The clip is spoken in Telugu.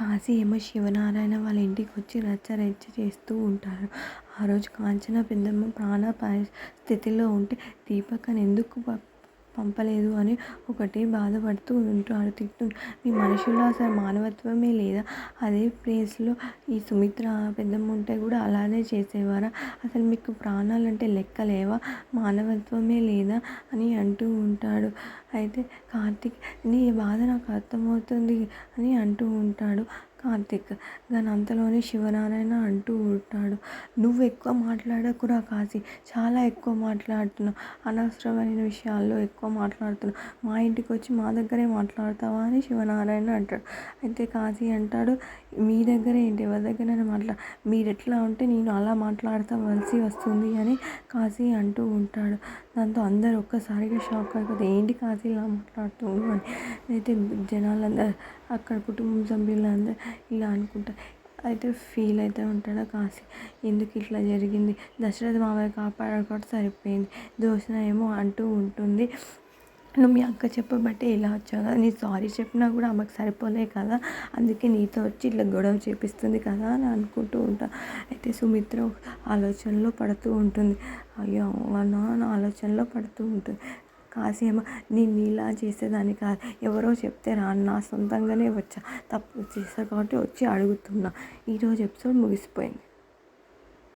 కాశీ ఏమో శివనారాయణ వాళ్ళ ఇంటికి వచ్చి రచ్చరచ్చ చేస్తూ ఉంటారు. ఆ రోజు కాంచన పెద్దమ్మ ప్రాణ స్థితిలో ఉంటే దీపక్కని ఎందుకు పంపలేదు అని ఒకటే బాధపడుతూ ఉంటాడు తిట్టు మీ మనుషుల్లో అసలు మానవత్వమే లేదా? అదే ప్లేస్లో ఈ సుమిత్ర పెద్దమ్మ ఉంటే కూడా అలానే చేసేవారా? అసలు మీకు ప్రాణాలంటే లెక్కలేవా మానవత్వమే లేదా? అని అంటూ ఉంటాడు. అయితే కార్తీక్ నీ బాధ నాకు అర్థమవుతుంది అని అంటూ ఉంటాడు. కార్తీక్ అంతలోనే శివనారాయణ అంటూ ఉంటాడు. నువ్వు ఎక్కువ మాట్లాడకురా కాశీ చాలా ఎక్కువ మాట్లాడుతున్నావు అనవసరమైన విషయాల్లో ఎక్కువ మాట్లాడుతున్నావు మా ఇంటికి వచ్చి మా దగ్గరే మాట్లాడతావా? అని శివనారాయణ అంటాడు. అయితే కాశీ అంటాడు మీ దగ్గర ఏంటి ఎవరి దగ్గరైనా మాట్లా మీరు ఎట్లా ఉంటే నేను అలా మాట్లాడతావలసి వస్తుంది అని కాశీ అంటూ ఉంటాడు. దాంతో అందరూ ఒక్కసారిగా షాక్ అయిపోతే ఏంటి కాశీ ఇలా మాట్లాడుతున్నాడు అని. అయితే జనాలందరూ అక్కడ కుటుంబ సభ్యులందరూ ఇలా అనుకుంటా. అయితే ఫీల్ అయితే ఉంటాడు కాశీ. ఎందుకు ఇట్లా జరిగింది? దశరథ మామయ్య కాపాడకపోతే సరిపోయింది. దోషణ ఏమో అంటూ ఉంటుంది. నువ్వు మీ అక్క చెప్పబట్టే ఇలా వచ్చావు కదా? నీ సారీ చెప్పినా కూడా ఆమెకు సరిపోలే కదా? అందుకే నీతో వచ్చి ఇట్లా గొడవ చేపిస్తుంది కదా అని అనుకుంటూ ఉంటా. అయితే సుమిత్ర ఆలోచనలో పడుతూ ఉంటుంది. అయ్యో వాళ్ళ ఆలోచనలో పడుతూ ఉంటుంది. కాసేమ నేను ఇలా చేసేదాన్ని కాదు. ఎవరో చెప్తే రా నా సొంతంగానే వచ్చా. తప్పు చేశా కాబట్టి వచ్చి అడుగుతున్నా. ఈరోజు ఎపిసోడ్ ముగిసిపోయింది.